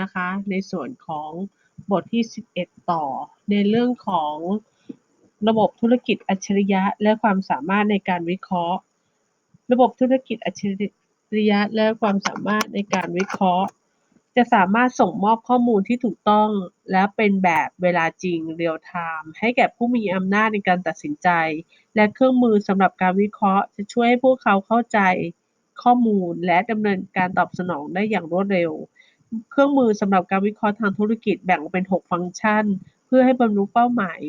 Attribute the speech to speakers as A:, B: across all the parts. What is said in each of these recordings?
A: นะคะ ในส่วนของบทที่ 11 ต่อ ในเรื่องของระบบธุรกิจอัจฉริยะ และความสามารถในการวิเคราะห์ ระบบธุรกิจอัจฉริยะ และความสามารถในการวิเคราะห์ จะสามารถส่งมอบข้อมูลที่ถูกต้อง และเป็นแบบเวลาจริง real time ให้แก่ผู้มีอำนาจในการตัดสินใจ และเครื่องมือสำหรับการวิเคราะห์ จะช่วยให้พวกเขาเข้าใจข้อมูลและดำเนินการตอบสนองได้อย่างรวดเร็ว เครื่องมือสำหรับการวิเคราะห์ทางธุรกิจแบ่งออกเป็น 6 ฟังก์ชัน เพื่อให้บรรลุเป้าหมาย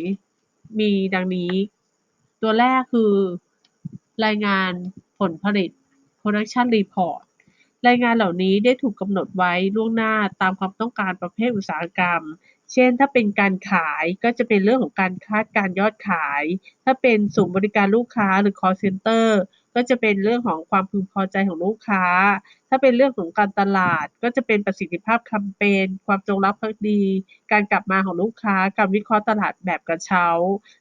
A: มีดังนี้ ตัวแรกคือ รายงานผลผลิต production report รายงานเหล่านี้ได้ถูกกำหนดไว้ล่วงหน้าตามความต้องการประเภทอุตสาหกรรม เช่น ถ้าเป็นการขายก็จะเป็นเรื่องของการคาดการยอดขาย ถ้าเป็นศูนย์บริการลูกค้าหรือ call center ก็จะเป็นเรื่องของความพึงพอใจของลูกค้า ถ้าเป็นเรื่องของการตลาด ก็จะเป็นประสิทธิภาพแคมเปญ ความจงรักภักดี การกลับมาของลูกค้า การวิเคราะห์ตลาดแบบกระเช้า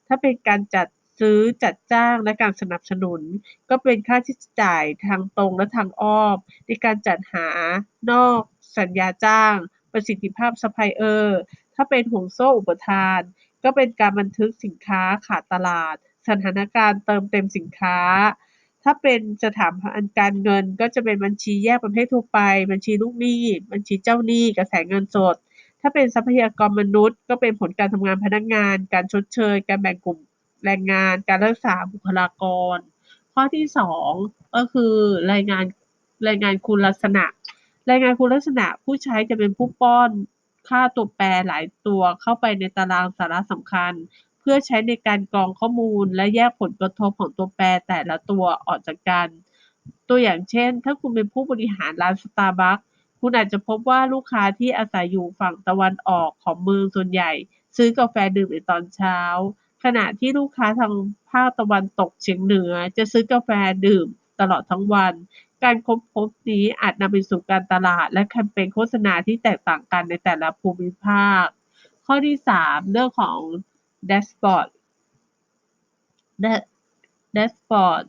A: ถ้าเป็นการจัดซื้อจัดจ้างและการสนับสนุน ก็เป็นค่าใช้จ่ายทางตรงและทางอ้อม ในการจัดหานอก สัญญาจ้าง ประสิทธิภาพซัพพลายเออร์ถ้าเป็นห่วงโซ่อุปทาน ก็เป็นการบันทึกสินค้าขาดตลาด สถานการณ์เติมเต็มสินค้า ถ้าเป็นสถาบันการเงินก็จะเป็นบัญชีแยกประเภททั่วไป บัญชีลูกหนี้ บัญชีเจ้าหนี้กระแสเงินสด ถ้าเป็นทรัพยากรมนุษย์ ก็เป็นผลการทำงานพนักงาน การชดเชย การแบ่งกลุ่มแรงงาน การรักษาบุคลากร ข้อที่ 2 ก็คือรายงานรายงานคุณลักษณะ รายงานคุณลักษณะผู้ใช้จะเป็นผู้ป้อนค่าตัวแปรหลายตัวเข้าไปในตารางสาระสำคัญ เพื่อใช้ในการกรองข้อมูล และแยกผลกระทบของตัวแปรแต่ละตัวออกจากกัน ตัวอย่างเช่น ถ้าคุณเป็นผู้บริหารร้านสตาร์บัคคุณอาจจะพบว่าลูกค้าที่อาศัยอยู่ฝั่งตะวันออกของเมืองส่วนใหญ่ ซื้อกาแฟดื่มในตอนเช้า ขณะที่ลูกค้าทางภาคตะวันตกเฉียงเหนือ จะซื้อกาแฟดื่มตลอดทั้งวัน การค้นพบนี้อาจนำไปสู่การตลาด และแคมเปญโฆษณาที่แตกต่างกันในแต่ละภูมิภาค ข้อที่ 3 เรื่องของ แดชบอร์ดแดชบอร์ด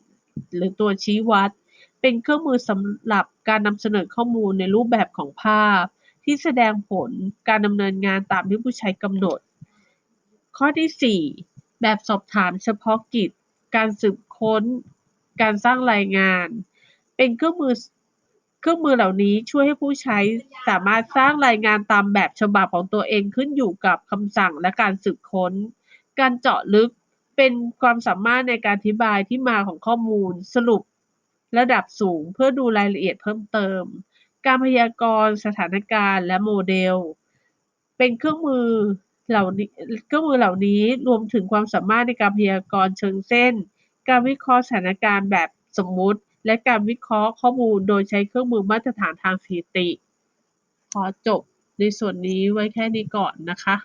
A: หรือตัวชี้วัด เป็นเครื่องมือสำหรับการนำเสนอข้อมูลในรูปแบบของภาพ ที่แสดงผลการดำเนินงานตามที่ผู้ใช้กำหนด ข้อที่ 4 แบบสอบถามเฉพาะกิจ การสืบค้น การสร้างรายงาน เป็นเครื่องมือเครื่องมือเหล่านี้ช่วยให้ผู้ใช้สามารถสร้างรายงานตามแบบฉบับของตัวเองขึ้นอยู่กับคำสั่งและการสืบค้น การเจาะลึกเป็นความสามารถในการอธิบายที่มาของข้อมูล สรุประดับสูงเพื่อดูรายละเอียดเพิ่มเติม การพยากรณ์สถานการณ์และโมเดล เป็นเครื่องมือเหล่านี้เครื่องมือเหล่านี้รวมถึงความสามารถในการพยากรณ์เชิงเส้น การวิเคราะห์สถานการณ์แบบสมมุติ และการวิเคราะห์ข้อมูลโดยใช้เครื่องมือมาตรฐานทางสถิติ ขอจบในส่วนนี้ไว้แค่นี้ก่อนนะคะ